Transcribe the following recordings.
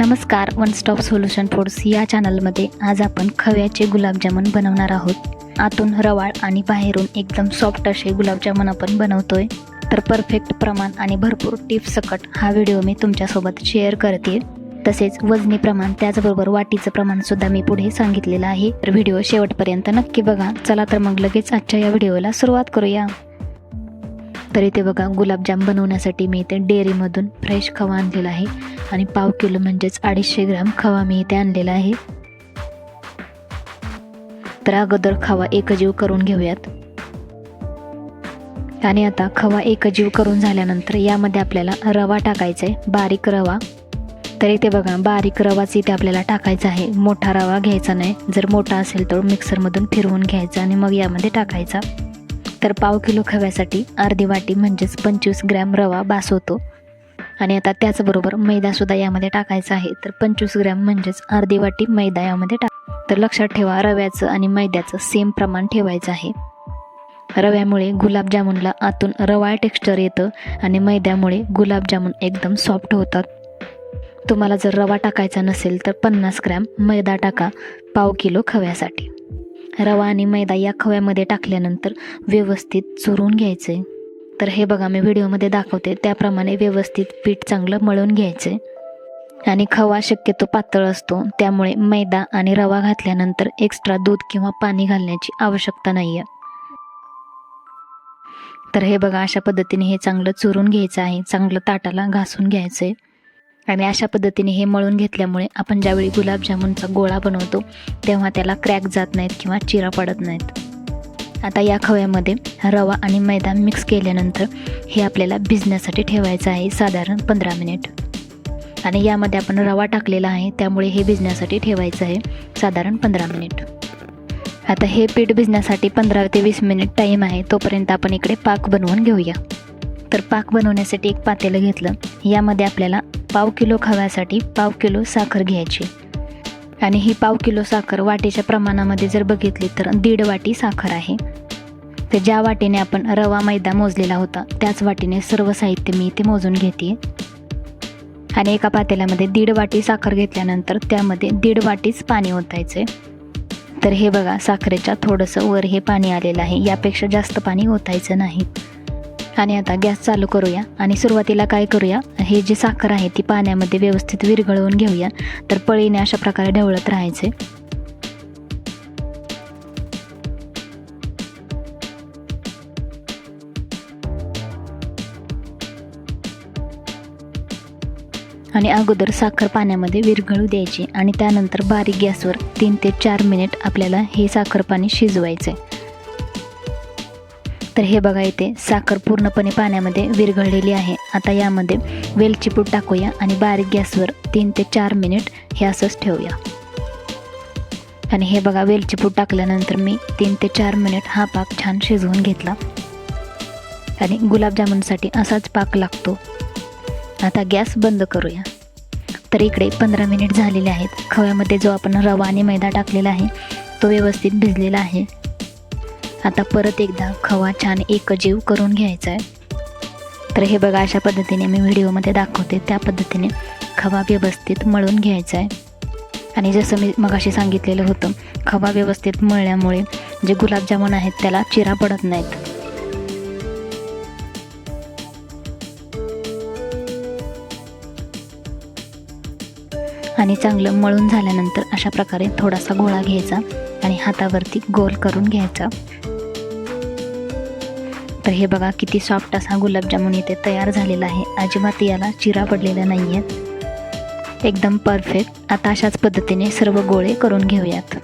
नमस्कार one stop solution foods या चॅनलमध्ये आज आपण खव्याचे गुलाबजामुन बनवणार आहोत. आतून रवाळ आणि बाहेरून एकदम सॉफ्ट असे गुलाबजामुन आपण बनवतोय. तर परफेक्ट प्रमाण आणि भरपूर टिप्स सकट हा व्हिडिओ मी तुमच्यासोबत शेअर करते. तसेच वजनी प्रमाण त्याचबरोबर वाटीचं प्रमाणसुद्धा मी पुढे सांगितलेलं आहे. तर व्हिडिओ शेवटपर्यंत नक्की बघा. चला तर मग लगेच आजच्या या व्हिडिओला सुरुवात करूया. तर इथे बघा गुलाबजाम बनवण्यासाठी मी इथे डेअरीमधून फ्रेश खवा आणलेला आहे. आणि पाव किलो म्हणजेच अडीचशे ग्राम खवा मी इथे आणलेला आहे. तर अगोदर खवा एकजीव करून घेऊयात. आणि आता खवा एकजीव करून झाल्यानंतर यामध्ये आपल्याला रवा टाकायचा आहे बारीक रवा. तर इथे बघा बारीक रवाच इथे आपल्याला टाकायचा आहे. मोठा रवा घ्यायचा नाही. जर मोठा असेल तर मिक्सरमधून फिरवून घ्यायचा आणि मग यामध्ये टाकायचा. तर पाव किलो खव्यासाठी अर्धी वाटी म्हणजेच पंचवीस ग्रॅम रवा बास होतो. आणि आता त्याचबरोबर मैदासुद्धा यामध्ये टाकायचा आहे. तर पंचवीस ग्रॅम म्हणजेच अर्धी वाटी मैदा यामध्ये टाक. तर लक्षात ठेवा रव्याचं आणि मैद्याचं सेम प्रमाण ठेवायचं आहे. रव्यामुळे गुलाबजामुनला आतून रवाळ टेक्स्चर येतं आणि मैद्यामुळे गुलाबजामुन एकदम सॉफ्ट होतात. तुम्हाला जर रवा टाकायचा नसेल तर पन्नास ग्रॅम मैदा टाका पाव किलो खव्यासाठी. रवा आणि मैदा या खव्यामध्ये टाकल्यानंतर व्यवस्थित चुरून घ्यायचे तर हे बघा मी व्हिडिओमध्ये दाखवते. त्याप्रमाणे व्यवस्थित पीठ चांगलं मळून घ्यायचे. आणि खवा शक्यतो पातळ असतो. त्यामुळे मैदा आणि रवा घातल्यानंतर एक्स्ट्रा दूध किंवा पाणी घालण्याची आवश्यकता नाही आहे तर हे बघा अशा पद्धतीने हे चांगलं चुरून घ्यायचं आहे. चांगलं ताटाला घासून घ्यायचं. आहे आणि अशा पद्धतीने हे मळून घेतल्यामुळे आपण ज्यावेळी गुलाबजामुनचा गोळा बनवतो तेव्हा त्याला क्रॅक जात नाहीत किंवा चिरा पडत नाहीत. आता या खव्यामध्ये रवा आणि मैदा मिक्स केल्यानंतर हे आपल्याला भिजण्यासाठी ठेवायचं आहे साधारण पंधरा मिनिट आणि यामध्ये आपण रवा टाकलेला आहे त्यामुळे हे भिजण्यासाठी ठेवायचं आहे साधारण पंधरा मिनिट आता हे पीठ भिजण्यासाठी पंधरा ते वीस मिनिट टाईम आहे तोपर्यंत आपण इकडे पाक बनवून घेऊया. तर पाक बनवण्यासाठी एक पातेलं घेतलं. यामध्ये आपल्याला पाव किलो खव्यासाठी पाव किलो साखर घ्यायची. आणि ही पाव किलो साखर वाटीच्या प्रमाणामध्ये जर बघितली तर दीड वाटी साखर आहे. तर ज्या वाटीने आपण रवा मैदा मोजलेला होता त्याच वाटीने सर्व साहित्य मी इथे मोजून घेते आणि एका पातेल्यामध्ये दीड वाटी साखर घेतल्यानंतर त्यामध्ये दीड वाटीच पाणी ओतायचे तर हे बघा साखरेच्या थोडंसं वर हे पाणी आलेलं आहे यापेक्षा जास्त पाणी ओतायचं नाही. आणि आता गॅस चालू करूया आणि सुरुवातीला काय करूया? हे जी साखर आहे ती पाण्यामध्ये व्यवस्थित विरघळवून घेऊया. तर पळीने अशा प्रकारे ढवळत राहायचे. आणि अगोदर साखर पाण्यामध्ये विरघळू द्यायची आणि त्यानंतर बारीक गॅसवर तीन ते चार मिनिट आपल्याला हे साखर पाणी शिजवायचे. तर हे बघा इथे साखर पूर्णपणे पाण्यामध्ये विरघळलेली आहे. आता यामध्ये वेलची पूड टाकूया आणि बारीक गॅसवर तीन ते चार मिनिट हे असंच ठेवूया. आणि हे बघा वेलची पूड टाकल्यानंतर मी तीन ते चार मिनिट हा पाक छान शिजवून घेतला. आणि गुलाबजामुनसाठी असाच पाक लागतो. आता गॅस बंद करूया. तर इकडे पंधरा मिनिट झालेले आहेत. खव्यामध्ये जो आपण रवा आणि मैदा टाकलेला आहे तो व्यवस्थित भिजलेला आहे. आता परत एकदा खवा छान एकजीव करून घ्यायचा आहे तर हे बघा अशा पद्धतीने मी व्हिडिओमध्ये दाखवते. त्या पद्धतीने खवा व्यवस्थित मळून घ्यायचा आहे आणि जसं मी मगाशी सांगितलेलं होतं खवा व्यवस्थित मळल्यामुळे जे गुलाबजामुन आहेत त्याला चिरा पडत नाहीत. आणि चांगलं मळून झाल्यानंतर अशा प्रकारे थोडासा गोळा घ्यायचा आणि हातावरती गोल करून घ्यायचा. तर हे बघा किती सॉफ्ट असा गुलाबजामुन इथे तयार झालेला आहे. अजिबात याला चिरा पडलेला नाही आहेत एकदम परफेक्ट आता अशाच पद्धतीने सर्व गोळे करून घेऊयात.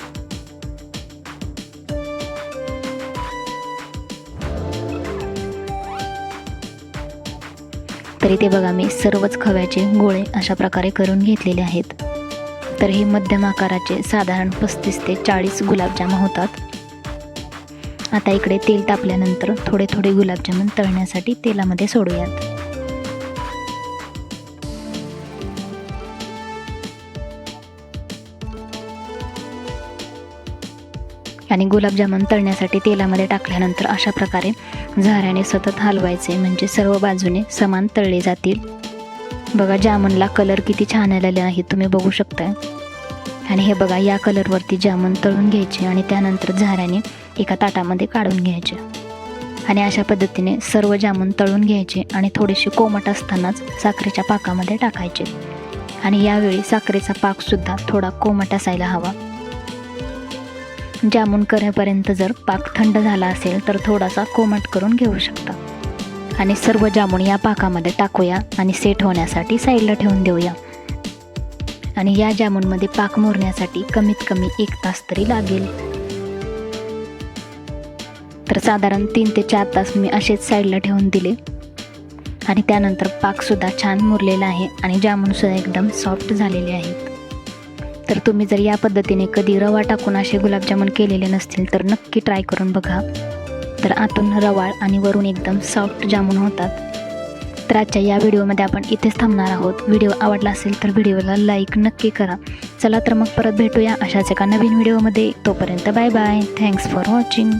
तर इथे बघा मी सर्वच खव्याचे गोळे अशा प्रकारे करून घेतलेले आहेत. तर हे मध्यम आकाराचे साधारण पस्तीस ते चाळीस गुलाबजाम होतात. आता इकडे तेल तापल्यानंतर थोडे थोडे गुलाबजामुन तळण्यासाठी तेलामध्ये सोडूयात. आणि गुलाबजामुन तळण्यासाठी तेलामध्ये टाकल्यानंतर अशा प्रकारे झाऱ्याने सतत हलवायचे. म्हणजे सर्व बाजूने समान तळले जातील. बघा जामुनला कलर किती छान आलेले आहे. तुम्ही बघू शकता आणि हे बघा या कलरवरती जामून तळून घ्यायचे आणि त्यानंतर झाऱ्याने एका ताटामध्ये काढून घ्यायचे. आणि अशा पद्धतीने सर्व जामून तळून घ्यायचे आणि थोडेसे कोमट असतानाच साखरेच्या पाकामध्ये टाकायचे. आणि यावेळी साखरेचा पाकसुद्धा थोडा कोमट असायला हवा. जामून करेपर्यंत जर पाक थंड झाला असेल तर थोडासा कोमट करून घेऊ शकता. आणि सर्व जामून या पाकामध्ये टाकूया आणि सेट होण्यासाठी साईडला ठेवून देऊया. आणि या जामूनमध्ये पाक मोरण्यासाठी कमीत कमी एक तास तरी लागेल. तर साधारण तीन ते चार तास मी असेच साईडला ठेवून दिले. आणि त्यानंतर पाकसुद्धा छान मुरलेला आहे आणि जामूनसुद्धा एकदम सॉफ्ट झालेले आहेत. तर तुम्ही जर या पद्धतीने कधी रवा टाकून असे गुलाबजामुन केलेले नसतील तर नक्की ट्राय करून बघा. तर आतून रवाळ आणि वरून एकदम सॉफ्ट जामून होतात. तर आजच्या या व्हिडिओमध्ये आपण इथेच थांबणार आहोत. व्हिडिओ आवडला असेल तर व्हिडिओला लाईक नक्की करा. चला तर मग परत भेटूया अशाच एका नवीन व्हिडिओमध्ये. तोपर्यंत bye bye thanks for watching